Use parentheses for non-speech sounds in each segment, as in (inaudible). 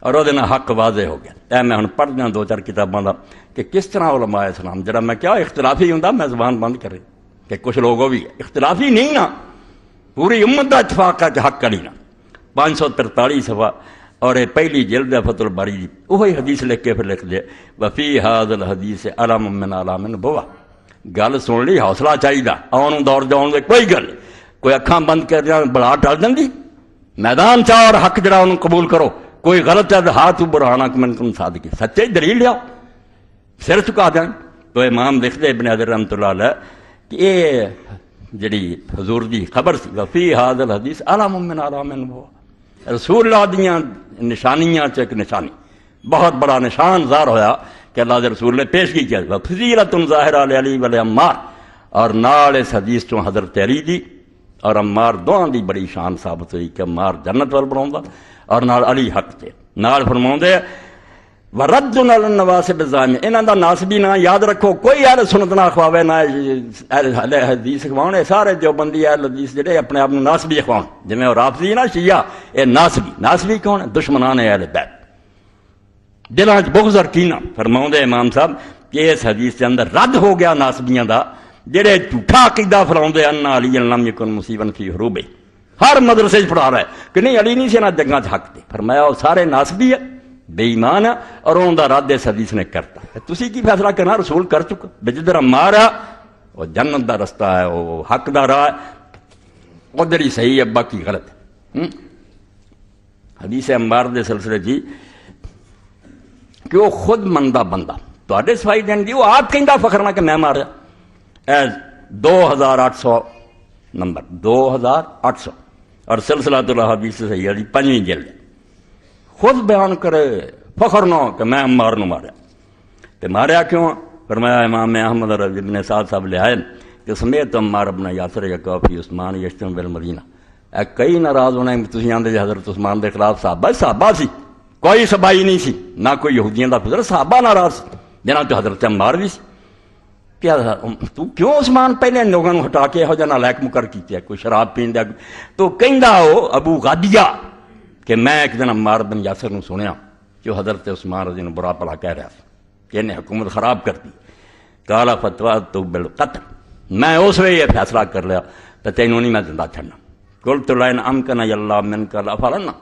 اور وہ حق واضح ہو گیا۔ اے میں ہوں پڑھ دیا دو چار کتابوں کا کہ کس طرح علماء اسلام، جڑا میں کیا اختلافی ہوں میں زبان بند کرے۔ کہ کچھ لوگ وہ بھی اختلافی نہیں نا پوری امت کا اتفاق ہے حق کری نا پانچ سو ترتالی صفحہ اور یہ پہلی جلد ہے فت الباری دی وہی حدیث لکھ کے پھر لکھ دے وفی حاض الحدیث علم من علام بوا گل سن لی، حوصلہ چاہیے آن دور جاؤ کوئی گل۔ کوئی اکھاں بند کر دیا بڑا ٹر دی میدان چاہ اور حق جڑا انہوں قبول کرو۔ کوئی غلط ہے ہاتھ برہانا کہ من تم صادقی سچے دلیل لیا سر چکا دیں۔ تو امام لکھتے ابن حضر رحمت اللہ علیہ کہ یہ جڑی حضور دی خبر سی فی حاض حدیث علام من علام رسول اللہ دیاں نشانیاں چک ایک نشانی۔ بہت بڑا نشان ظاہر ہویا کہ اللہ دے رسول نے پیشگی کی کیا فضیلت ظاہر علی علی ولی امار اور نال اس حدیث تو حضرت علی دی۔ اور عمار دوہاں دی بڑی شان ثابت ہوئی کہ عمار جنت وال بناوندا اور نال علی حق تے۔ نال فرماوندے ورد نال النواسب الزام انہاں دا ناسبی نہ یاد رکھو، کوئی اہل سنت نہ خواوے نہ اہل حدیث خواونے سارے جو بندی اہل حدیث جڑے اپنے آپ نو ناسبی خواون جویں اور رافضی نا شیعہ، اے ناسبی۔ ناسبی کون ہے؟ دشمنان اہل بیت۔ دلوں بغض اور کینہ۔ فرماؤں امام صاحب کہ اس حدیث کے اندر رد ہو گیا ناسبیاں دا۔ جڑے جھوٹا عقیدہ فراؤندے ان علی لم یکن مصیبن فی حروبے ہر مدرسے چ پڑھا رہا ہے کہ نہیں، علی نہیں سی نہ جنگاں چ حق تے فرمایا وہ سارے ناسبی ہے، بے ایمان ہے، اور ان دا رد اس حدیث نے کرتا ہے۔ تسی کی فیصلہ کرنا؟ رسول کر چکا۔ بجدر عمار ہے وہ جنت دا رستہ ہے وہ حق دا راہ ہے۔ ادھر ہی صحیح ہے، باقی غلط ہے۔ حدیث عمار دے سلسلے جی کہ وہ خود مندا بندہ۔ تے سفائی دین دی، وہ آپ کہ فخر نہ کہ میں مارا۔ اے دو ہزار اٹھ سو نمبر دو ہزار اٹھ سو اور سلسلہ تو حدیث صحیح ہے جی پنجویں جلد. خود بیان کرے، فخر نہ کہ میں عمار نو ماریا تے ماریا کیوں؟ فرمایا امام احمد رضی ابن سعد صاحب لے آئے، کہ سمیت عمار ابن یاسر یا کافی عثمان یشتم بالمدینہ اے کئی ناراض ہونے تسی آندے جے حضرت عثمان دے خلاف صحابہ صحابہ سی. کوئی سبائی نہیں سی، نہ کوئی یہودیاں دا فضل، صحابہ ناراض جنہاں تو حضرت عمار بھی سی. کیا تو کیوں عثمان پہلے ان لوگوں کو ہٹا کے ہو جانا لائق مکر کیتے کوئی شراب پین دیا تو کہندا ہو ابو غادیہ کہ میں ایک دن عمار بن یاسر نو سنیا جو حضرت عثمان رضی اللہ برا پلا کہہ رہا کہ انہیں حکومت خراب کر دی۔ کالا فتوا تو بالقتل۔ میں اس وے یہ فیصلہ کر لیا تو تینوں نہیں میں زندہ چھڑنا کل تو لائن ام کنا اللہ من کا لفالنا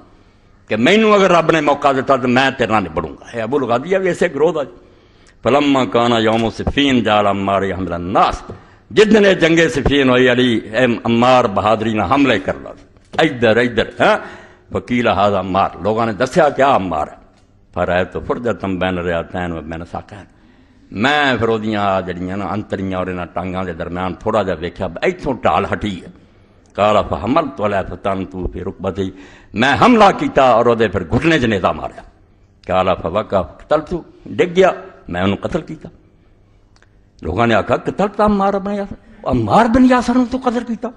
کہ مینو اگر رب نے موقع دیتا تو میں تیرنا نہیں گا۔ ابو الغادیہ بھی ایسے گروہ تھا فلما کانا یوم صفین جال عمار حمل الناس. جتنے نے جنگ صفین ہوئی، علی، اے عمار بہادری نہ حملے کر لا ادھر ادھر ہاں؟ وکیل ہاضا عمار لوگوں نے دسیا کیا عمار ہے؟ پر ہے تو فرجتم بین ریاتین و بین ساکین. میں پھر وہ جڑیاں نا، انتریاں اور انہاں ٹانگاں دے درمیان تھوڑا جا ویکھیا، ایتھوں ٹال ہٹی ہے. کالا فحمل تو علیہ فتن تو پھر رکبتی. میں حملہ کیتا اور وہ پھر گھٹنے چ نیتا ماریا. کالا فوقا قتل تو ڈگ گیا. میں انہوں قتل کیتا لوگوں نے آخا قتل تا مار بن یاسر امار بن یاسر تو قتل کیتا۔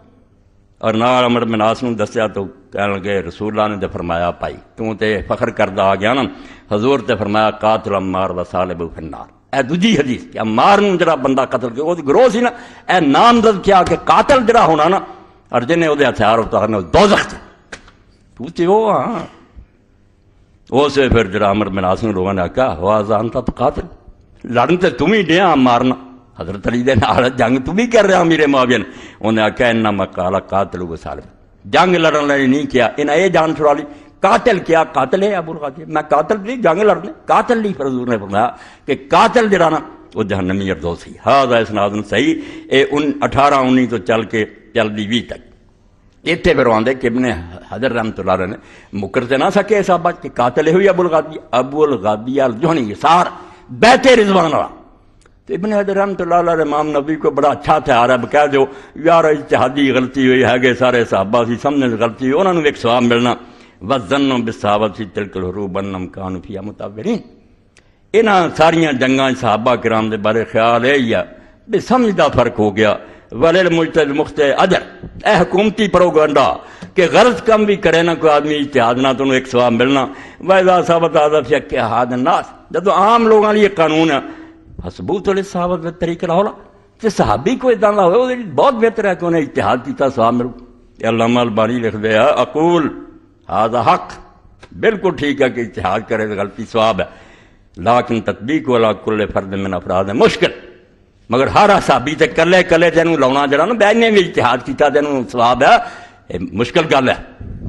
اور نال امر بن آس نو دسیا تو کہنے لگے، رسول اللہ نے تے فرمایا پائی تو تے فخر کردا آ گیا نا؟ حضور تے فرمایا، قاتل امار و صالب فی النار. اے دوجی حدیث کہ امار نو جڑا بندہ قتل کیا وہ گروہ سی نا۔ اے نامزد کیا کہ قاتل جڑا ہونا نا، اور جنہیں وہ ہتھیار اتارنے دوزخ تے تو تے وہ ہاں۔ اسے پھر جڑا امر بن آس نو لوگوں نے آخیا ہوا زانتا تو قاتل؟ لڑن تے تم ہی ڈیا مارنا حضرت علی دے نال جنگ تم ہی کر رہا میرے معاویہ نے انہیں آخیا انہاں مقالا قاتل و سالم جنگ لڑن لڑی نہیں کیا انہیں یہ جان چھڑا لی قاتل کیا قاتل ہے ابو الغادی میں قاتل نہیں جنگ لڑنے قاتل نہیں پھر حضور نے فرمایا کہ قاتل جڑا نا وہ جہنمی اردو سی ہاں اس اسناد صحیح اے ان اٹھارہ انی تو چل کے چل دی بھی تک اتنے پھر آدھے کہ ابن حضر رحمت اللہ علیہ نے مکر سے نہ سکے صاحبہ کہ قاتل ہوئی ابو الغادی ابو الغادی الجہنی سار بیٹھے رضوان والا تو ابن حضر رحمت اللہ علیہ امام نبی کو بڑا اچھا تھا آ کہہ جو یار اتحادی غلطی ہوئی ہے گے سارے صحابہ سی سمجھنے سے غلطی ہوئی، انہوں نے ایک سواب ملنا۔ وزن بصحابت سی تلکل حروب انم کان فی متابرین انہاں ساریاں جنگاں صحابہ کرام دے بارے خیال ہے یا بے سمجھدا فرق ہو گیا۔ ولیل مجتد مخت ادر اے حکومتی پروگنڈا کہ غرض کم بھی کرے نہ کوئی آدمی اجتہاد نہ تو ایک سواب ملنا۔ ویزا صاحب آدھا شک ہاد الناس۔ جدو عام لوگاں لیے قانون ہے، حسبوت علی صحابت طریق لاہور کہ صحابی کو اداں دا ہوئے، وہ بہت بہتر ہے کہ انہیں اجتہاد کیتا سواب ملو۔ کہ اللہ مالبانی لکھ دیا اقول ہاد حق۔ بالکل ٹھیک ہے کہ اتحاد کرے غلطی سواب ہے۔ لاکن تطبیق والا کل فرد من افراد ہے مشکل۔ مگر ہر صحابی تے کلے کلے جنہوں لاؤنا جڑا نا بہنے بھی اتحاد کیتا جنہوں سواب ہے۔ یہ مشکل گل ہے۔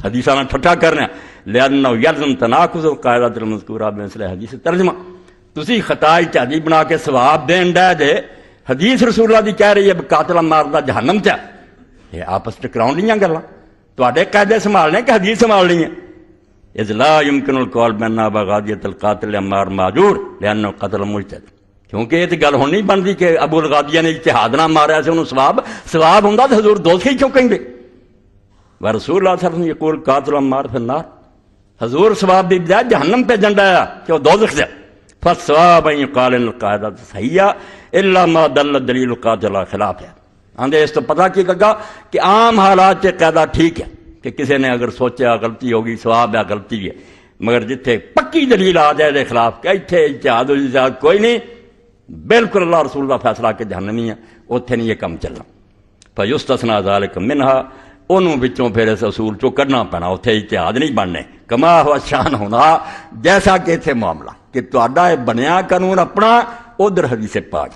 حدیث نہ ٹھٹھا کرنا لہذا یلزم قاعدہ القاعدہ المذکورہ بمثل حدیث ترجمہ۔ تسی خطا چادی بنا کے سواب دین ڈے دے۔ حدیث رسول اللہ دی کہہ رہی ہے قاتل مارتا جہنم چا۔ یہ آپس ٹکراؤن لیا گلا تے قاعدے سنبھالنے کہ حدیث سنبھالنی ہے اذ لا يمكن القول بان بغادیت القاتل مار ماجور لانه قتل مجتد۔ کیونکہ یہ تو گل ہونی بنتی کہ ابو الغادیہ نے اجتہاد نہ مارا سے انہوں سواب سواب ہوں تو حضور دوست ہی کیوں کہیں گے و رسول اللہ صلی اللہ علیہ وسلم یقول قاتل عمار فی النار حضور سواب دی بجائے جہنم پہ جنڈا ہے کہ وہ دوزخ دے فصواب ان قال القاعدہ صحیحہ الا ما دل دلیل قاتل خلاف ہے۔ آندے اس تو پتہ کی کہا کہ عام حالات کے قیدہ ٹھیک ہے کہ کسی نے اگر سوچا غلطی ہوگی سواب ہے، غلطی ہے، مگر جتھے پکی دلیل آ جائے دے خلاف کہ اتھے اجتہاد و اجتہاد کوئی نہیں، بالکل اللہ رسول اللہ فیصلہ کے جہنمی ہیں اتھے نہیں یہ کم چلنا۔ فَيُسْتَسْنَا ذالک مِنْهَا ਉਹਨੂੰ ਵਿੱਚੋਂ ਫਿਰ ਇਸ ਅਸੂਲ ਚੋਂ ਕੱਢਣਾ ਪੈਣਾ ਉੱਥੇ ਇਤਿਹਾਦ ਨਹੀਂ ਬਣਨੇ ਕਮਾ ਹੁਆ ਸ਼ਾਨ ਹੋਣਾ ਜੈਸਾ ਕਿ ਇੱਥੇ ਮਾਮਲਾ ਕਿ ਤੁਹਾਡਾ ਇਹ ਬਣਿਆ ਕਾਨੂੰਨ ਆਪਣਾ ਉਧਰ ਹਦੀਸੇ ਪਾਕ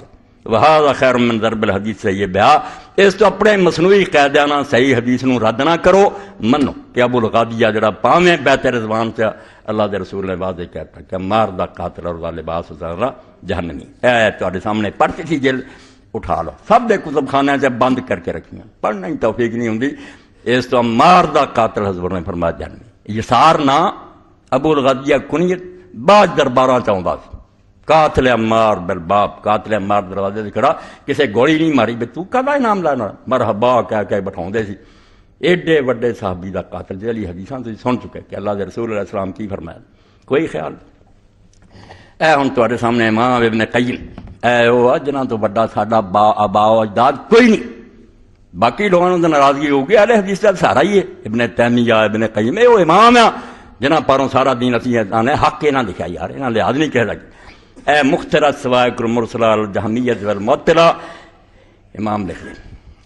ਵਹਾਦਾ ਖੈਰ ਮਨ ਦਰਬ ਹਦੀਸ ਸਹੀ ਬਿਆ ਇਸ ਤੋਂ ਆਪਣੇ ਮਸਨੂਈ ਕਾਇਦਿਆਂ ਨਾਲ ਸਹੀ ਹਦੀਸ ਨੂੰ ਰੱਦ ਨਾ ਕਰੋ ਮੰਨੋ ਕਿ ਅਬੂ ਲਗਾਦੀਆ ਜਿਹੜਾ ਪਾਵੇਂ ਬਹਿਤਰ ਜ਼ਬਾਨ ਚ ਅੱਲਾਹ ਦੇ ਰਸੂਲ ਨੇ ਵਾਅਦੇ ਕਹਿਤਾ ਕਿ ਮਾਰ ਦਾ ਕਾਤਲ ਔਰ ਦਾ ਲਿਬਾਸ ਜ਼ਰਾ ਜਹੰਨਮੀ ਇਹ ਤੁਹਾਡੇ ਸਾਹਮਣੇ ਪੜ੍ਹ ਸੀ ਜਿਲ ਉਠਾ ਲਓ ਸਭ ਦੇ ਕੁਤਬਖਾਨਿਆਂ 'ਚ ਬੰਦ ਕਰਕੇ ਰੱਖੀਆਂ ਪੜ੍ਹਨਾ ਹੀ ਤੌਫੀਕ ਨਹੀਂ ਹੁੰਦੀ اس تو مار دا قاتل حضور نے فرما جاننی یہ سار نا ابو الغدیہ کنیت بعض دربارہ چاہوں باز قاتل امار بالباب قاتل امار دروازے سے کھڑا، کسے گولی نہیں ماری بے تو کدا نام لانا مرحبا، کہہ کے بٹھاؤں دے سی۔ ایڈے وڈے صحابی دا قاتل جی علی حدیثاں تو سن چکے کہ اللہ دے رسول علیہ السلام کی فرمایا۔ کوئی خیال؟ اے، ہن تواڈے سامنے امام ابن قیل اے، او اجنا تو بڑا ساڈا با ابا اجداد، کوئی نہیں۔ ਬਾਕੀ ਲੋਕਾਂ ਨੂੰ ਤਾਂ ਨਾਰਾਜ਼ਗੀ ਹੋਊਗੀ ਅਲੇ ਹਦੀਸ ਦਾ ਸਹਾਰਾ ਹੀ ਹੈ ਇਬਨ ਤੈਮੀਆ ਇਬਨ ਕਯਿਮ ਇਹ ਉਹ ਇਮਾਮ ਆ ਜਿਨ੍ਹਾਂ ਪਰੋਂ ਸਾਰਾ ਦੀਨ ਅਸੀਂ ਇਹਨਾਂ ਨੇ ਹੱਕ ਇਹਨਾਂ ਲਿਖਿਆ ਯਾਰ ਇਹਨਾਂ ਲਿਹਾਜ਼ ਨਹੀਂ ਕਹਿ ਸਕਦੇ ਇਹ ਮੁਖਤਰਾ ਸਵਾਇਕ ਮੁਰਸਲਾ ਅਲ ਜਹਮੀਅਤ ਵਲ ਮੁਅਤਲਾ ਇਮਾਮ ਲਿਖਦੇ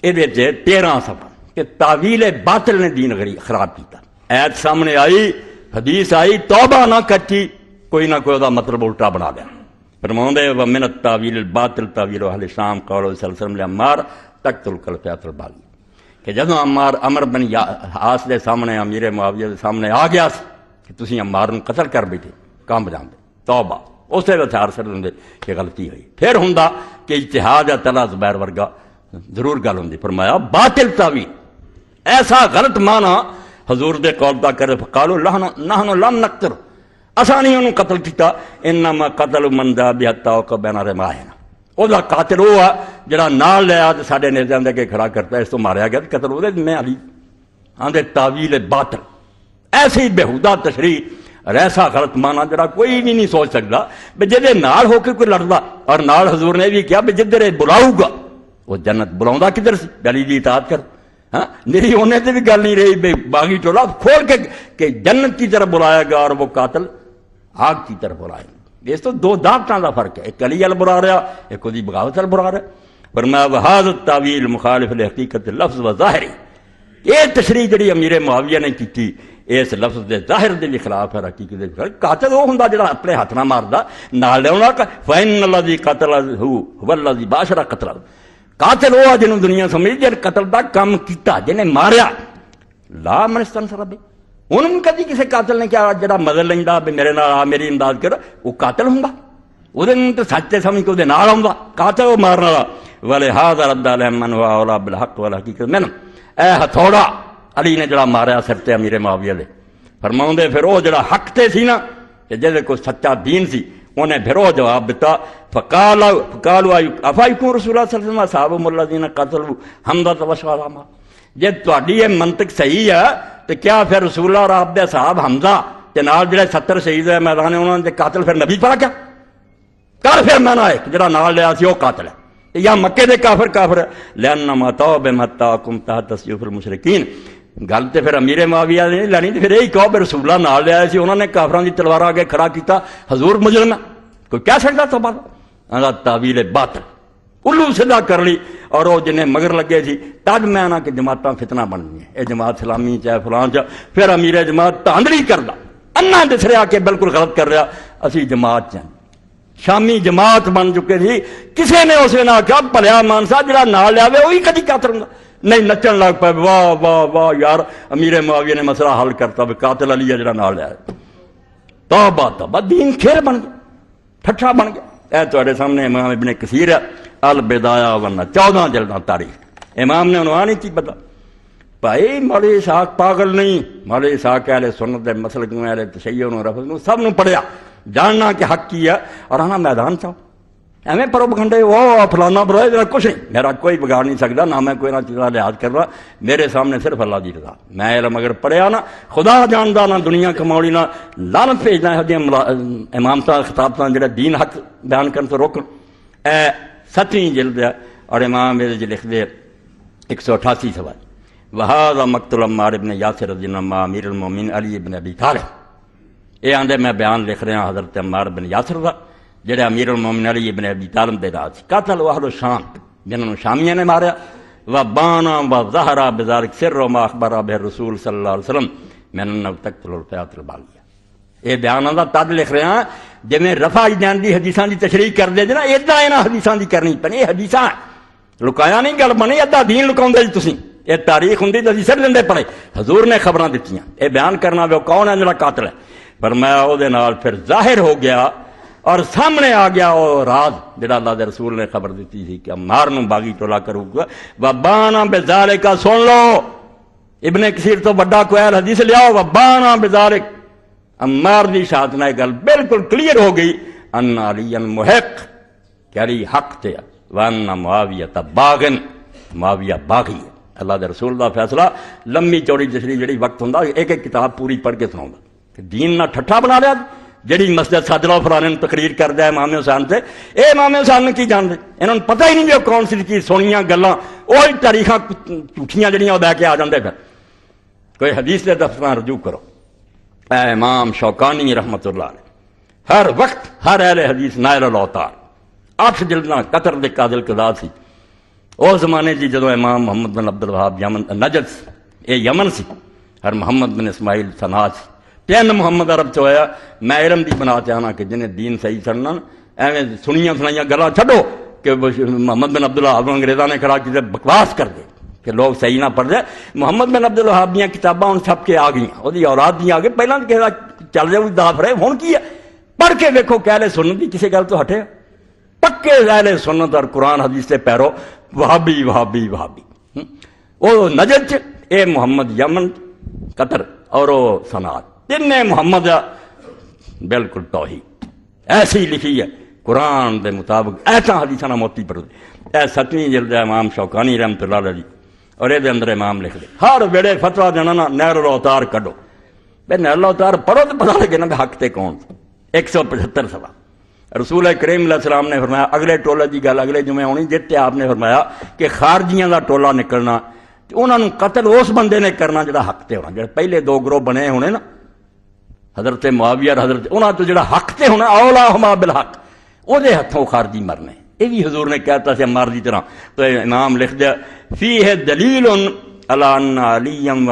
ਇਹਦੇ 'ਚ 13 ਸਫਾ ਕਿ ਤਾਵੀਲ ਬਾਤਲ ਨੇ ਦੀਨ ਗਰੀ ਖਰਾਬ ਕੀਤਾ ਐਤ ਸਾਹਮਣੇ ਆਈ ਹਦੀਸ ਆਈ ਤੌਬਾ ਨਾ ਕੱਟੀ ਕੋਈ ਨਾ ਕੋਈ ਉਹਦਾ ਮਤਲਬ ਉਲਟਾ ਬਣਾ ਲਿਆ ਫਰਮਾਉਂਦੇ ਵ ਮਿਨ ਤਾਵੀਲ ਬਾਤਲ ਤਾਵੀਲ ਅਹਲ ਸ਼ਾਮ ਕੌਲ تک تل کل الباغی کہ جدو امار امر بن آس دے سامنے امیر معاویہ دے سامنے آ گیا کہ تسی امار ان قتل کر بیٹھے، کام بجان دے، توبہ۔ اسے دے ہتھیار سر دے کہ غلطی ہوئی۔ پھر ہوندا کہ اجتحاد یا تلا زبیر ورگا ضرور گل ہوندی۔ فرمایا، باطل تاوی ایسا غلط مانا حضور دے قول دا کرے فقالو لہن لم نقتر اسا نہیں انہوں قتل کیتا، انما قتل من دا کو بینا رمائنا۔ وہ قاتل ہوا جڑا نال لیا ਲਿਆ ਤੇ ਸਾਡੇ ਨਿਰਦਿਆਂ ਦੇ ਅੱਗੇ ਖੜਾ ਕਰਤਾ، ਇਸ ਤੋਂ ਮਾਰਿਆ ਗਿਆ ਤੇ ਕਤਲ ਉਹਦੇ ਮੈਂ ਅਲੀ। ਆਂਦੇ ਤਾਵੀਲ ਬਾਤਲ। غلط مانا جڑا کوئی بھی نہیں سوچ سکتا بے جدے نال ہو کے کوئی لڑدا اور نال حضور نے بھی کیا بے جدھر بلاؤ گا وہ جنت بلاؤں کدھر سی علی دی اطاعت کر ہاں نہیں ہونے تے بھی گل نہیں رہی بے باغی ٹولا کھول کے کہ جنت کی طرف بلایا گیا اور وہ قاتل آگ کی طرف بلایا ਇਸ ਤੋਂ ਦੋ ਦਾਗਟਾਂ ਦਾ ਫ਼ਰਕ ਹੈ। ਇੱਕ ਅਲੀ ਅਲ ਬੁਲਾ ਰਿਹਾ, ਇੱਕ ਉਹਦੀ ਬਗਾਵਤ ਅਲ ਬੁਲਾ ਰਿਹਾ। ਪਰ ਮੈਂ ਵਹਾਦ ਤਾਵੀਲ ਮੁਖਾਲਿਫ ਹਕੀਕਤ ਲਫ਼ਜ਼ ਵ ਜ਼ਾਹਿਰੀ। ਇਹ ਤਸ਼ਰੀਹ ਜਿਹੜੀ ਅਮੀਰ ਮੁਆਵੀਆ ਨੇ ਕੀਤੀ, ਇਸ ਲਫ਼ਜ਼ ਦੇ ਜ਼ਾਹਿਰ ਦੇ ਵੀ ਖਿਲਾਫ ਹੈ, ਹਕੀਕਤ ਦੇ ਖਿਲਾਫ। ਕਾਤਲ ਉਹ ਹੁੰਦਾ ਜਿਹੜਾ ਆਪਣੇ ਹੱਥ ਨਾਲ ਮਾਰਦਾ, ਨਾਲ ਲਿਆਉਣਾ ਫੈਨ ਅੱਲਾਜ਼ੀ ਕਤਲ ਹੂ ਵੱਲਾਜ਼ੀ ਬਾਸ਼ਰਾ ਕਤਲ। ਕਾਤਲ ਉਹ ਆ ਜਿਹਨੂੰ ਦੁਨੀਆ ਸਮਝਦੀ ਜਦ ਕਤਲ ਦਾ ਕੰਮ ਕੀਤਾ, ਜਿਹਨੇ ਮਾਰਿਆ। ਲਾ ਮਨਸਤਨ ਸਰਬੇ انہوں نے کدی جی کسی قاتل نے کیا جڑا مدد لینا بھی میرے نال میری امداد کرو، وہ قاتل ہوں گا۔ وہ سچ تو سمجھ کے وہ آؤں گا۔ قاتل وہ مارنا والے ہاتھ رد الحمن ہوا اولا بلحق والا حقیقت میں اے ہتھوڑا، علی نے جڑا مارا سر تے امیر معاویہ دے۔ فرماؤں دے پھر وہ جڑا حق تے سی نا، کہ جے کوئی سچا دین سی انہیں پھر وہ جواب دیتا فقال فقال افا یکون رسول اللہ صلی اللہ علیہ وسلم؟ صاحب الذین قتلوا حمدت وشوالا ما جے تہاڈی یہ منطق صحیح ہے تو کیا پھر رسول اللہ اور آپ دے صاحب حمزہ تے نال جڑے ستر شہید ہوئے میدان انہاں دے قاتل پھر نبی پڑا کیا؟ کر پھر میں نہ ایک جڑا نال لیا سی او قاتل ہے۔ یا مکے دے کافر کافر لیننا ماتاو بے متاکم تا تسیف المشرقین گل تے پھر امیر معاویہ نے لینی تو پھر یہی کہو بے رسول اللہ نال لے آئے سی، انہوں نے کافران دی تلوار آگے کھڑا کیتا، حضور مجرم ہے کوئی کہہ سکتا تو بات اللہ تعویل باطل۔ الو سیدھا کر لی اور وہ جنہیں مگر لگے جی، سی تد میں آنا کہ جماعتاں فتنہ بن گئی اے جماعت اسلامی چاہے فلان چاہے، پھر امیر جماعت تاندری کردا انا دس رہا کہ بالکل غلط کر رہا۔ اسی جماعت چاہیں شامی جماعت بن چکے تھی۔ کسے نے اسے نہ کہا پلیا مانسا جڑا نہ لیا وہی کدی کاتر ہوں نہیں، نچن لگ پائے، واہ واہ واہ، یار، امیر معاویہ نے مسئلہ حل کرتا بھی قاتل علی ہے جڑا لیا توبہ توبہ، دین کھیر بن گیا، ٹھٹھا بن گیا۔ اے تہاڈے سامنے امام ابن کثیر ہے۔ البدایا ورنہ چودہ جلد تاریخ۔ امام نے عنوان ہی تھی بتا بھائی مولوی اسحاق پاگل نہیں۔ مولوی اسحاق اہل سنت مسلک اہل تشیع نو، رفض نو، سب نو پڑھیا۔ جاننا کہ حق کی ہے اور ہاں میدان چاہو۔ ایویں پروپگنڈے، وہ فلانا برائے میرا کچھ نہیں۔ میرا کوئی بگاڑ نہیں سکتا، نہ میں کوئی نہ چیز لحاظ کر رہا۔ میرے سامنے صرف اللہ دی رضا۔ میں علم اگر پڑھیا نہ خدا جاندا نہ دنیا کماؤڑی نہ لالت بھیجنا ہے۔ امام صاحب خطاب صاحب جڑا دین حق بیان کرن تو روکن۔ اے ستویں جلد ہے اور امام میرے لکھ دے ایک سو اٹھاسی سوال۔ وہاد مقت المار ابن یاسر الدین امیر المومن علی ابن ابی طالب۔ یہ آدھے میں بیان لکھ رہا حضرت عمار بن یاسر کا جڑے امیر المومن علی ابن ابی طالب دے راج۔ قاتل واہل شام، جنہوں نے شامیہ نے ماریا و بانا و زہرا بزار سر و ما اخبار بہ رسول صلی اللہ علیہ وسلم۔ میں نے تک تلفیات البالیہ یہ بیان آدھا تد لکھ رہا جی میں رفع جان دی حدیثاں دی تشریح کر دے جنا ایدہ اینا حدیثاں دی کرنی پنے یہ حدیثاں لکایا نہیں، گل بنے ادا دین لکاؤں جی تسی۔ یہ تاریخ ہوں تو سر دیں پڑے۔ حضور نے خبران دیتی ہیں اے بیان کرنا وہ کون ہے جنا قاتل ہے؟ پر میں او دے نال پھر ظاہر ہو گیا اور سامنے آ گیا او راز جڑا اللہ دے رسول نے خبر دیتی تھی کہ مارنو باغی ٹولا کروں گا۔ وبانا بزارے کا سن لو۔ ابن کثیر تو بڑا کوئل حدیث لیاو وبانا بزارے امار دی جی شاد نہ گل بالکل کلیئر ہو گئی، ان علی محق کہ حق تھے وان معاویہ تباغن، معاویہ باغی ہے۔ اللہ دے رسول دا فیصلہ، لمبی چوڑی جسری جڑی وقت ہوندا، ایک ایک کتاب پوری پڑھ کے سناؤں کہ دین نہ ٹھٹھا بنا لیا، جڑی مسجد سادلہ فلانے نے تقریر کر دیا امام حسین سے اے امام حسین نے کی جاندے انہوں نے پتہ ہی نہیں جو کون سی کی سونیاں گلاں، اوہی تاریخاں جھوٹیاں جڑیاں او لے کے آ جاندے پھر۔ کوئی حدیث دے دفتر رجوع کرو۔ اے امام شوقانی رحمت اللہ علیہ، ہر وقت ہر اہل حدیث نائر الاوتار، اٹھ جلداں قطر دے قادل قضا سی۔ اس زمانے جی جدو امام محمد بن عبد الوہاب یمن نجد سی اے یمن سی، ہر محمد بن اسماعیل سنا سی۔ تین محمد عرب چ ہویا، میں علم دی بنا چاہنا کہ جنہیں دین صحیح سننا، ایویں سنیاں سنائیاں گلا چھڈو کہ محمد بن عبداللہ ابو انگریزاں نے کھڑا کسی بکواس کر دے۔ کہ لوگ صحیح نہ پڑھ جائے محمد بن عبد الوہاب دیا کتاباں ان سب کے آ گئی وہی اولاد دیا آ گئی پہلے کہ چل رہے داف رہے ہوں کی ہے؟ پڑھ کے ویکو کہلے سنت دی کسی گل تو ہٹے۔ پکے اہل سنت اور قرآن حدیث سے پیرو، وہابی وہابی وہابی۔ وہ نظر چ اے محمد یمن، قطر اور وہ سنا تین محمد بالکل توہی ایسی لکھی ہے، قرآن دے مطابق ایسا حدیث نہ موتی پر اے ستویں جلد امام شوقانی رحمت اللہ علیہ اور یہ اندر امام لکھ دے۔ ہر ویڑے فتوا دینا نا نہر اوتار کڈو۔ بے نہر اوتار پڑھو تو پتا لگے نا بے حق تے کون۔ ایک سو پچہتر سوا رسول کریم علیہ السلام نے فرمایا، اگلے ٹولا دی گل اگلے جمعے ہونی جتے آپ نے فرمایا کہ خارجیاں دا ٹولہ نکلنا انہوں نے قتل اس بندے نے کرنا جڑا حق تے ہونا۔ جڑے پہلے دو گروہ بنے ہونے نا، حضرت معاویہ حضرت انہوں نے جڑا حق تے ہونا اولا ہما بالحق وہ دے ہتھوں خارجی مرنے۔ یہ بھی حضور نے کہتا سے مار دی طرح۔ تو امام لکھ دیا فی ہے دلیل علیم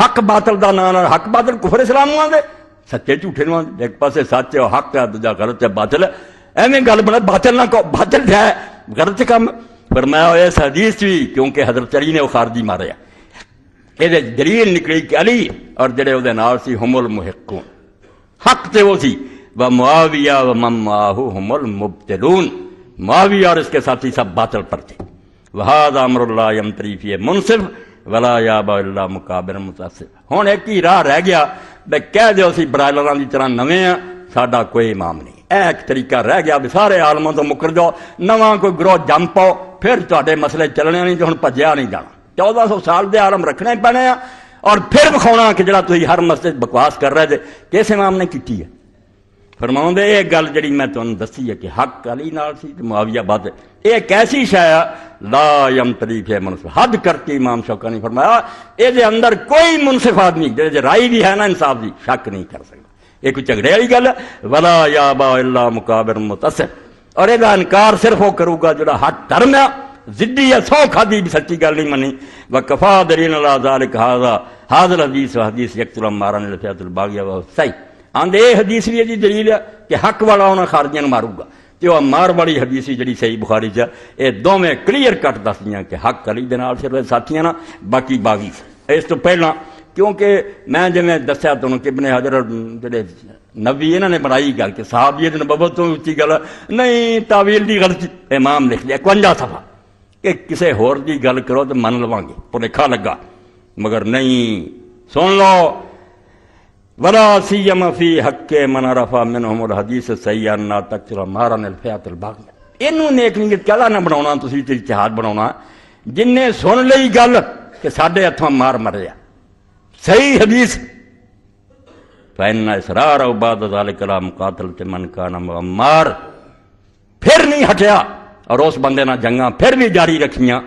حق باطل دا نانا، حق باطل کفر اسلام ہوا دے سچے جھوٹے نو آندے۔ ایک پاسے سچ ہے، حق ہے، دوجا غلط ہے، باطل ہے۔ ایویں گل بنا، باطل نہ کو باطل ہے، غلط کام۔ فرمایا ہوا اس حدیث بھی، کیونکہ حضرت علی نے وہ خارجی ماریا یہ دلیل نکلی کہ علی اور جڑے وہ نال سی، ہم المحقون۔ حق تے وہ سی۔ و معاویہ و مماحم المبتلون۔ معاویہ اور اس کے ساتھی سب باطل پر تھے۔ وہاد امر اللہ یم تریفی منصف ولا یاب اللہ مقابر متاثر۔ ہوں ایک ہی راہ رہ گیا بے کہہ دیو اسی برائلران دی طرح نویں ہیں، ساڈا کوئی امام نہیں۔ ایک طریقہ رہ گیا بھی سارے عالموں تو مکر جاؤ، نواں کوئی گروہ جم پاؤ، پھر تے مسئلے چلنے نہیں تو ہوں پجیا نہیں جانا۔ چودہ سو سال دے عالم رکھنے پینے ہیں، اور پھر بکھاؤنا کہ جڑا تھی ہر مسئلے بکواس کر رہے تھے کس امام نے کی ہے؟ فرماؤں دے ایک گل جڑی میں تمہیں دسی ہے کہ حق علی نال سی معاویہ بات ہے ایک ایسی شایا لا یم تریف ہے منصف. حد کرتی امام شوکہ نے فرمایا، اے دے اندر کوئی منصف آدمی جڑے رائی بھی ہے نا انصاف جی شک نہیں کر سکتا. یہ کوئی جھگڑے والی گل ولا یا با اللہ مقابر متصف. اور یہ انکار صرف وہ کروں گا جڑا حق ترمیا زدی ہے، سو کھادی بھی سچی گل نہیں منی. و کفا درین اللہ ذالک حاضر حاضر حدیث و حدیث یکتر نے لفیات الباغیہ و صحیح. آنند یہ حدیث بھی یہی دلیل ہے کہ حق والا انہوں خارجیاں مارگا کہ وہ مار والی حدیث بھی جی صحیح بخاری چلیئر کٹ دسدیاں کہ حق علی در ساتھی نا باقی باغی اس تو پہلے کیونکہ میں جیسے دسیا تمہیں کبن حضرت جڑے نبی یہاں نے بنائی گل کہ صاحبیت نبت اچھی گل نہیں تعویل کی غلطی امام لکھ لیا کونجا سفا کہ کسی ہور کی گل کرو تو من لوا گے پولیخا لگا مگر نہیں سن لو ولا سيما في حق من عرف منهم الحديث سيئا لا تكثر مارن الفئات الباغيه ਇਹਨੂੰ ਨੇਕ ਨਹੀਂ ਕਲਾ ਨਾ ਬਣਾਉਣਾ ਤੁਸੀਂ ਤੇ ਇਤਿਹਾਦ ਬਣਾਉਣਾ ਜਿੰਨੇ ਸੁਣ ਲਈ ਗੱਲ ਕਿ ਸਾਡੇ ਹੱਥੋਂ ਮਾਰ ਮਰਿਆ ਸਹੀ ਹਦੀਸ فإن إصرار أو بعد ذلك لا مقاتلة من كان معمر ਫਿਰ ਨਹੀਂ ਹਟਿਆ ਔਰ ਉਸ ਬੰਦੇ ਨਾਲ ਜੰਗਾਂ ਫਿਰ ਵੀ ਜਾਰੀ ਰੱਖੀਆਂ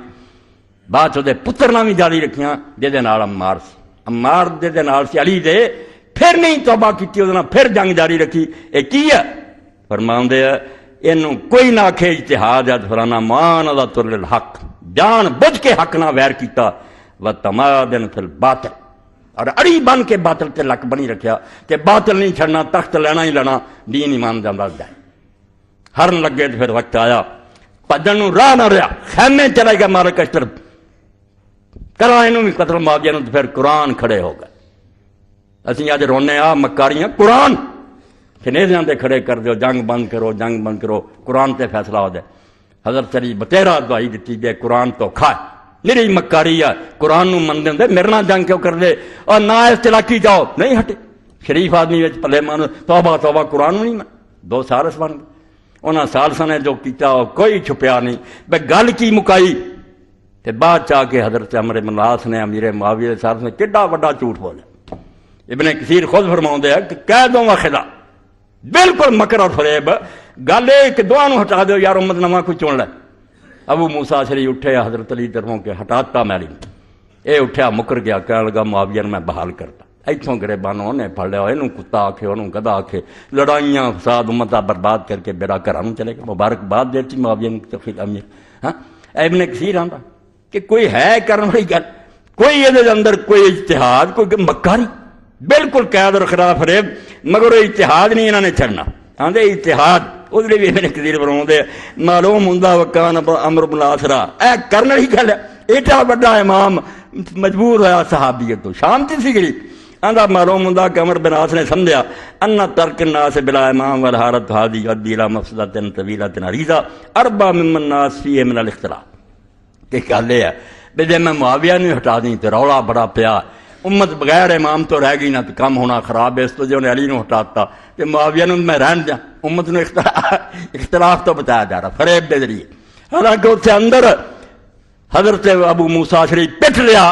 ਬਾਅਦ 'ਚ ਉਹਦੇ ਪੁੱਤਰ ਨਾਲ ਵੀ ਜਾਰੀ ਰੱਖੀਆਂ ਜਿਹਦੇ ਨਾਲ ਅੰਮਾਰ ਸੀ ਅੰਮਾਰ ਦੇ ਦੇ ਨਾਲ ਸੀ ਅਲੀ ਦੇ ਫਿਰ ਨਹੀਂ ਤੌਬਾ ਕੀਤੀ, ਉਹਦੇ ਨਾਲ ਫਿਰ ਜੰਗ ਜਾਰੀ ਰੱਖੀ। ਇਹ ਕੀ ਹੈ ਫਰਮਾਉਂਦੇ ਆ, ਇਹਨੂੰ ਕੋਈ ਨਾ ਆਖੇ ਇਜਤਿਹਾਦ ਹੈ ਫਰਾਨਾ ਮਾਨ ਦਾ ਤੁਰਲ ਹੱਕ। ਜਾਣ ਬੁੱਝ ਕੇ ਹੱਕ ਨਾਲ ਵੈਰ ਕੀਤਾ। ਵ ਤਮਾਦਨ ਫਿਲ ਬਾਤਲ। ਔਰ ਅੜੀ ਬਨ ਕੇ ਬਾਤਲ ਤੇ ਲੱਕ ਬਣੀ ਰੱਖਿਆ। ਕਿ ਬਾਤਲ ਨਹੀਂ ਛੱਡਣਾ, ਤਖਤ ਲੈਣਾ ਹੀ ਲੈਣਾ, ਦੀਨ ਇਮਾਨ ਜਾਂਦਾ ਜਾਏ ਹਰਨ ਲੱਗੇ ਤੇ ਫਿਰ ਵਕਤ ਆਇਆ। ਭੱਜਣ ਨੂੰ ਰਾਹ ਨਾ ਰਿਹਾ। ਖੈਮੇ ਚਲਾ ਗਿਆ ਮਾਰੇ ਕਸ਼ਤਰ ਕਰਾਂ ਇਹਨੂੰ ਵੀ ਕਤਲ ਮਾਰ ਨੂੰ ਫਿਰ ਕੁਰਾਨ ਖੜੇ ਹੋ ਗਏ। ਅਸੀਂ ਅੱਜ ਰੋਨੇ ਆ ਮੱਕਾਰੀਆਂ ਕੁਰਾਨ ਖਨੇਜ਼ਿਆਂ ਦੇ ਖੜੇ ਕਰ ਦਿਓ ਜੰਗ ਬੰਦ ਕਰੋ ਜੰਗ ਬੰਦ ਕਰੋ ਕੁਰਾਨ ਤੇ ਫੈਸਲਾ ਹੋ ਜਾਏ ਹਜ਼ਰਤ ਅਲੀ ਬਤੇਰਾ ਦਵਾਈ ਦਿੱਤੀ ਜੇ ਕੁਰਾਨ ਧੋਖਾ ਹੈ ਨਿਰੀ ਮੱਕਾਰੀ ਆ ਕੁਰਾਨ ਨੂੰ ਮੰਨਦੇ ਹੁੰਦੇ ਮੇਰੇ ਨਾਲ ਜੰਗ ਕਿਉਂ ਕਰਦੇ ਔਰ ਨਾ ਇਸ ਚਲਾਕੀ ਜਾਓ ਨਹੀਂ ਹਟੇ ਸ਼ਰੀਫ ਆਦਮੀ ਵਿੱਚ ਪੱਲੇ ਮਾਨ ਤੌਬਾ ਤੌਬਾ ਕੁਰਾਨ ਨੂੰ ਨਹੀਂ ਮੰਨ ਦੋ ਸਾਰਸ ਬਣ ਗਏ ਉਹਨਾਂ ਸਾਲਸਾਂ ਨੇ ਜੋ ਕੀਤਾ ਉਹ ਕੋਈ ਛੁਪਿਆ ਨਹੀਂ ਬਈ ਗੱਲ ਕੀ ਮੁਕਾਈ ਤੇ ਬਾਅਦ ਚ ਆ ਕੇ ਹਜ਼ਰਤ ਅਮਰ ਇਬਨ ਆਸ ਨੇ ਅਮੀਰ ਮੁਆਵੀਆ ਦੇ ਸਾਰਸ ਨੇ ابن کثیر خود فرماؤں دے کہ کہہ دو خدا، بالکل مکر اور فریب، گل یہ کہ دعا نو ہٹا دیو یار امت نما کو چن لے۔ ابو موسا شریف اٹھے، حضرت علی درموں کے ہٹاتا میری اے اٹھیا، مکر گیا، کہنے لگا، معاویہ میں بحال کرتا۔ اتوں گریبانوں نے پڑ لیا، انہوں کتا آکھے، انہوں گدا آکھے۔ لڑائیاں، فساد امتہ برباد کر کے بیڑا گھروں چلے گا مبارکباد دیتی معاویہ متفق امیر ہاں؟ اے ابن کثیر آنڈا کہ کوئی ہے کرنے والی گل؟ کوئی یہ اندر کوئی اجتہاد، کوئی مکاری؟ بالکل قید اور خلاف ریب مگر وہ اتحاد نہیں انہوں نے چھڑنا۔ آدھے اتحاد۔ اس لیے بھی میرے کثیر بنا معلوم ہوں وکان امر بلاسرا اے کرنے ہی گل ہے ایٹا بڑا امام مجبور ہوا صحابیت تو شام تھی سی گری معلوم ہوں کہ امر بناس نے سمجھا، انا ترک ناس بلا امام والحارت حادی عدیلا مفسدہ تن طویلا تن عریضہ اربا ممن ناس فیہ من الاختلاف۔ کہ گل لے ہے بے جی میں معاویہ نہیں ہٹا دیں تو رولا بڑا پیا۔ امت بغیر امام تو رہ گئی نہ تو کم ہونا خراب ہے، اس تو جو نے علی نے ہٹاتا، کہ معاویہ نے میں رہن دیا۔ امت نے (laughs) اختلاف تو بتایا جا رہا، فریب دے ذریعے۔ حالانکہ اس اندر حضرت ابو موسا شریف پٹ لیا،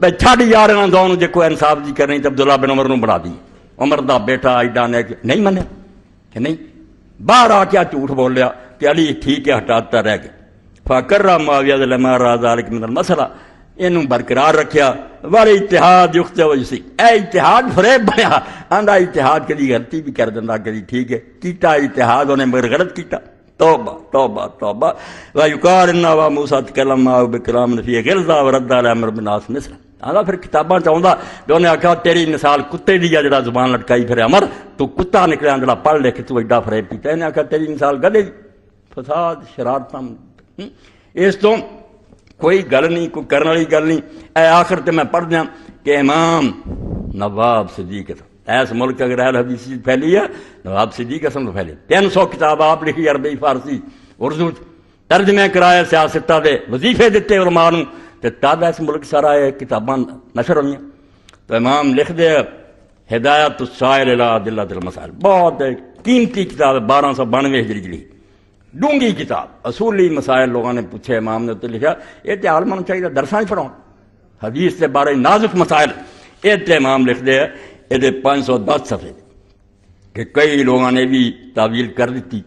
بھائی جا یار نہ دونوں جو کوئی انصاف جی کرنی تو عبداللہ بن عمر نے بڑھا دی۔ عمر دا بیٹا ایڈا نے نہیں منیا، کہ نہیں؟ باہر آ کے جھوٹ بولیا کہ علی ٹھیک ہے، ہٹاتا رہ گئے فاکر معاویہ ذلما راز ذالک من مسئلہ ਰਹਿ ਗਿਆ ਫਕਰ ਮਾਵੀਆ ਦੇ ਲਮਾ ਰਾਜ਼ਾਲਿਕ ਮਿਨ ਮਸਲਾ ਇਹਨੂੰ ਬਰਕਰਾਰ ਰੱਖਿਆ ਵਾਲੇ ਇਤਿਹਾਦ ਯੁਕਤ ਵਜਸੀ ਇਹ ਇਤਿਹਾਦ ਫਰੇਬ ਬਣਿਆ ਆਂਦਾ ਇਤਿਹਾਦ ਕਦੀ ਗਲਤੀ ਵੀ ਕਰ ਦਿੰਦਾ ਕਦੀ ਠੀਕ ਹੈ ਕੀਤਾ ਇਤਿਹਾਦ ਉਹਨੇ ਮਗਰ ਗਲਤ ਕੀਤਾ ਤੋਬਾ ਤੋਬਾ ਤੋਬਾ ਵਾ ਯੁਕਾਰ ਇਨਾ ਵਾ ਮੂਸਾ ਤਕਲਮ ਮਾ ਬਿਕਰਾਮ ਫੀ ਗਿਲਜ਼ਾ ਵਰਦਾ ਅਲ ਅਮਰ ਬਿਨਾਸ ਮਿਸਰ ਆਂਦਾ ਫਿਰ ਕਿਤਾਬਾਂ ਚ ਆਉਂਦਾ ਤੇ ਉਹਨੇ ਆਖਿਆ ਤੇਰੀ ਮਿਸਾਲ ਕੁੱਤੇ ਦੀ ਆ ਜਿਹੜਾ ਜ਼ੁਬਾਨ ਲਟਕਾਈ ਫਿਰ ਅਮਰ ਤੂੰ ਕੁੱਤਾ ਨਿਕਲਿਆ ਜਿਹੜਾ ਪੜ੍ਹ ਲਿਖ ਤੂੰ ਐਡਾ ਫਰੇਬ ਕੀਤਾ ਇਹਨੇ ਆਖਿਆ کوئی گل نہیں، کوئی کرنے والی گل نہیں۔ اے آخر تے میں پڑھ دیاں کہ امام نواب صدیق ایس ملک اگر اہل حدیثی پھیلی ہے، نواب صدیق قسم تو پھیلی۔ تین سو کتاب آپ لکھی عربی، فارسی، اردو ترجمے کرائے سیاستہ دے وظیفے دیتے علماء نو تے تب اس ملک سارا یہ کتاباں نشر ہوئی تو امام لکھ دے ہدایت السائل الہ دلہ دل مسائل بہت قیمتی کتاب ہے، بارہ سو بانوے ہجری جلی ڈونگی کتاب۔ اصولی مسائل لوگوں نے پوچھے، امام نے تو لکھا، یہ تو عالم چاہیے درساں ہی پڑھاؤ حدیث کے بارے نازک مسائل۔ یہ تو امام لکھ دے یہ پانچ سو دس صفحے کہ کئی لوگوں نے بھی تعویل کر دیتی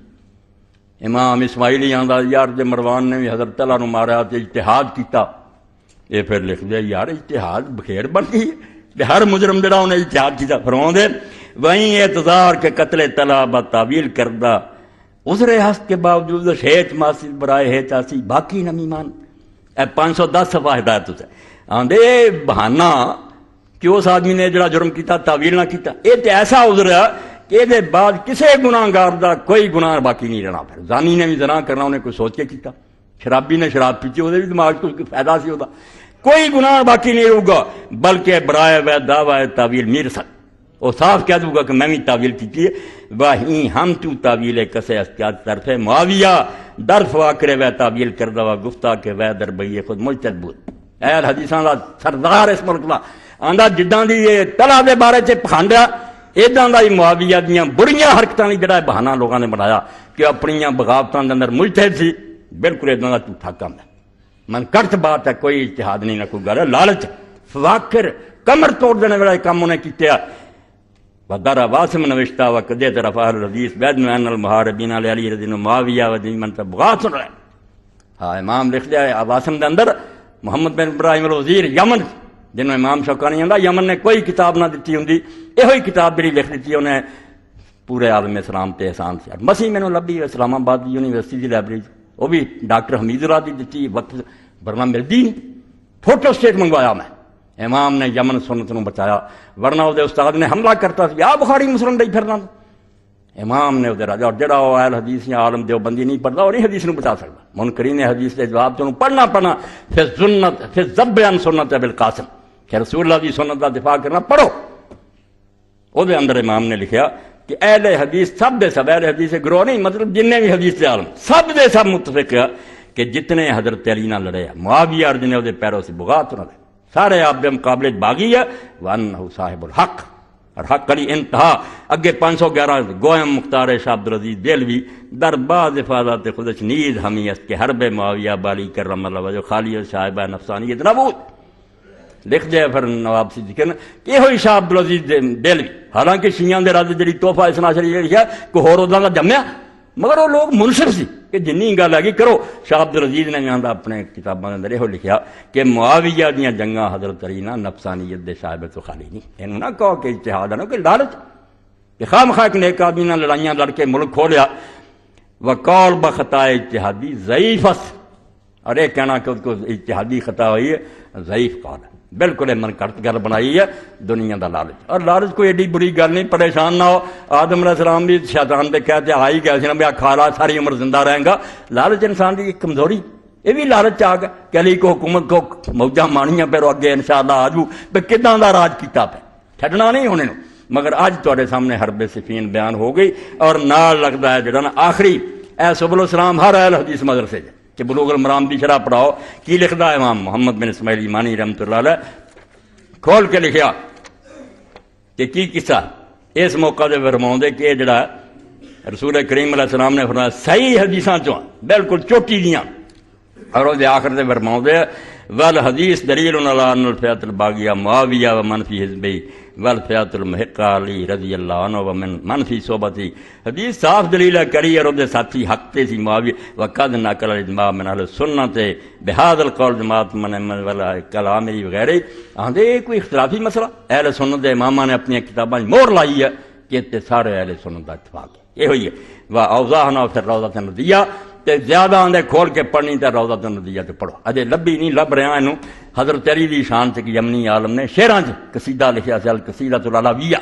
امام اسماعیلی آندا، یار جے مروان نے بھی حضرت اللہ نے مارا تو اجتہاد کیتا۔ یہ پھر لکھ دے یار اجتہاد بخیر بن گئی ہر مجرم جڑا انہیں اجتہاد کیتا فرماؤں دے وہیں اعتظار کے قتل طلبہ تعویل کردہ عذر ہست کے باوجود ہیت ماسی برائے ہے چاسی باقی نمی مان اے پانچ سو دس سفا ہدایت اسے آندے بہانہ، کہ اس آدمی نے جڑا جرم کیتا، تعویل نہ کیتا۔ اے تے ایسا عذر ہے کہ دے بعد کسے گناہگار دا کوئی گناہ باقی نہیں رہنا۔ پھر زانی نے بھی زنا کرنا، انہیں کوئی سوچ کے کیتا۔ شرابی نے شراب پیتی، وہ بھی دماغ کو فائدہ سی ہوتا۔ کوئی گناہ باقی نہیں رہے بلکہ برائے وے دعوی تعویل نہیں رہ سکتا وہ صاف کہہ دوں گا کہ میں بھی تعویل کی ہے وہیں ہم تو تعویل کسے استیاد طرف معاویہ درف واکرے وے تعویل کردہ و گفتہ کے وے در بئی خود مجتد بود۔ اے حدیثاں دا سردار اس ملک دا۔ آندا جداں دی یہ طلع دے بارے چ پکھانڈا اداں دا ہی معاویہ دیاں بڑیاں حرکتاں دی جڑا بہانہ لوگاں نے بنایا کہ اپنیاں بغاوتاں دے اندر مجتہد سی۔ بالکل اداں دا جھوٹا کام ہے۔ من کٹ بات ہے، کوئی اجتہاد نہیں، نہ کوئی گل ہے لالچ، فواکر، کمر توڑ دینے والا کام انہیں کیتے ودر واسم نوشتہ و قدیت رفاہ الحدیث بید میں ان المحاربین علی علی رضی اللہ معاویہ و دی من تبغات سن رہے۔ ہاں امام لکھ دیا واسم دے اندر محمد بن ابراہیم الوزیر یمن، جنہوں امام شوکانی ہوندا یمن نے کوئی کتاب نہ دیتی ہوندی یہ ہوئی کتاب میری لکھ دیتی انہیں پورے عالم اسلام تے احسان سے۔ مسیح میں لبی اسلام آباد یونیورسٹی دی لائبریری، وہ بھی ڈاکٹر حمید اللہ دی دیتی، وقت ورنہ ملتی نہیں فوٹو سٹیٹ منگوایا میں۔ امام نے یمن سنت نو بچایا۔ ورنہ وہ استاد نے حملہ کرتا سی۔ آ بخاری مسلم ڈی پھرنا۔ امام نے وہ راجا اور جڑا وہ اہل حدیث یا عالم دیوبندی نہیں پڑھتا، اور نہیں حدیث نو بچا سکتا۔ منکرین حدیث کے جواب تو پڑھنا پڑھنا۔ پھر سنت پھر ضب ان سنت بالقاسم کہ رسول اللہ دی سنت کا دفاع کرنا پڑھو۔ وہ اندر امام نے لکھیا کہ اہل حدیث سب دے سب، اہل حدیث گروہ نہیں مطلب جن بھی حدیث دے عالم، سب دے سب متفق کہ جتنے حضرت علی نہ لڑے معاویہ اور جنہیں وہ پیروں سے بغات نہ لڑے سارے آپ دے مقابلے باغی ہے۔ وَأَنَّهُ صاحب الحق۔ اور حق کری انتہا۔ اگے پانچ سو گیارہ گوہم مختار شاہ عبدالعزیز دلوی در باز افادات خودش نیز ہمی است کہ حرب معاویہ بالی کرم اللہ وجہ خالی صاحبہ نفسانیت نبود لکھ جائے پھر نواب صدیقی نے کہ یہ ہوئی شاہ عبدالعزیز دلوی حالانکہ شیعان دے راز جڑی توفہ اسنا شریف لکھا کہ ہور ادا کا جمیا مگر وہ لوگ منصف سی کہ جنی گل ہے کرو، شاہ عبدالعزیز نے یہاں اپنے کتابوں کے اندر یہ لکھیا کہ معاویہ دیا جنگاں حضرت علی نا نفسانیت دے صاحب تو خالی نہیں۔ یہ نہ کہو کہ اتحاد ہے کہ لالچ۔ کہ خام خواہ ایک نیک آدمی نے لڑائیاں لڑ کے ملک کھو لیا وقول بخطا اتحادی ضعیفت اور یہ کہنا کہ اس کو اتحادی خطا ہوئی ہے، ضعیف قول ہے۔ بالکل من کرت گل بنائی ہے دنیا دا لالچ اور لالچ کوئی ایڈی بری گل نہیں پریشان نہ ہو آدم علیہ السلام بھی شیطان دے کہتے آئی گیا سی نا بیا کھالا ساری عمر زندہ رہیں گا لالچ انسان کی ایک کمزوری یہ بھی لالچ آ گیا کہ علی کو حکومت کو موجہ مانیاں پھر اگے انشاءاللہ آجو پہ کداں دا راج کیتا پہ چھڈنا نہیں ہونے نو مگر اج تے سامنے حرب صفین بیان ہو گئی اور نال لگتا ہے جڑا نا آخری اے سبل السلام ہر اہل حدیث مدرسے جے کہ بلوغ المرام دی شرح پڑھاؤ، کی لکھدا ہے امام محمد بن اسماعیل ایمانی رحمۃ اللہ علیہ؟ کھول کے لکھیا کہ کی قصہ؟ اس موقع دے فرماؤں دے کہ جڑا رسول کریم علیہ السلام نے فرمایا، صحیح حدیثاں چوں بالکل چوٹی دیاں۔ اور وہ آخر دے فرماؤں دے ول حدیث دلیل علی ان الفیات الباغیہ معاویہ و منفی حزبی ول المحق علی رضی اللہ عنہ و من منفی صحبتی. حدیث صاف دلیل ہے کری اور دے ساتھی حق تے سی معاویہ وقد نقل الاجماع من اہل سنت بہذا القول جماعت من من ولا کلام وغیرہ. آندے کوئی اختلافی مسئلہ؟ اہل سنت دے امامہ نے اپنی کتاباں مور لائی ہے کہ تے سارے اہل سنت دا اتفاق ہے۔ یہ ہوئی ہے۔ و اوضاحنا فی الروضہ الندیہ تے زیادہ آندے کھول کے پڑھنی تے روضہ الندیہ تے پڑھو۔ اجے لبی نہیں لب رہا اینو حضرت علی دی شان تے کہ یمنی عالم نے شعراں چ جی، قصیدہ لکھیا سی، القصیدۃ العلاویہ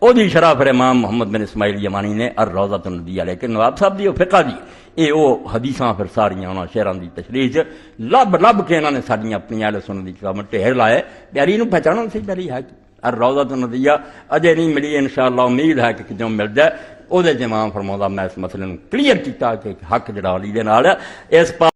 او دی شرح پر امام محمد بن اسماعیل یمانی نے الروضہ الندیہ لیکن نواب صاحب دی، او فقہ دی۔ اے او حدیثاں پھر ساریاں انہاں شعراں دی تشریح چ۔ لب لب کے انہاں نے ساڈیاں اپنی اہل سنت دی کتاباں ٹھہر لائے۔ پیاری نو پہچانو سی، پیاری ہے۔ الروضہ الندیہ اجے نہیں ملی، انشاءاللہ امید ہے کہ کدوں مل جائے۔ وہ امام فرما میں اس مسئلے کلیئر کیا کہ حق جڑا علی دے نال ہے اس پا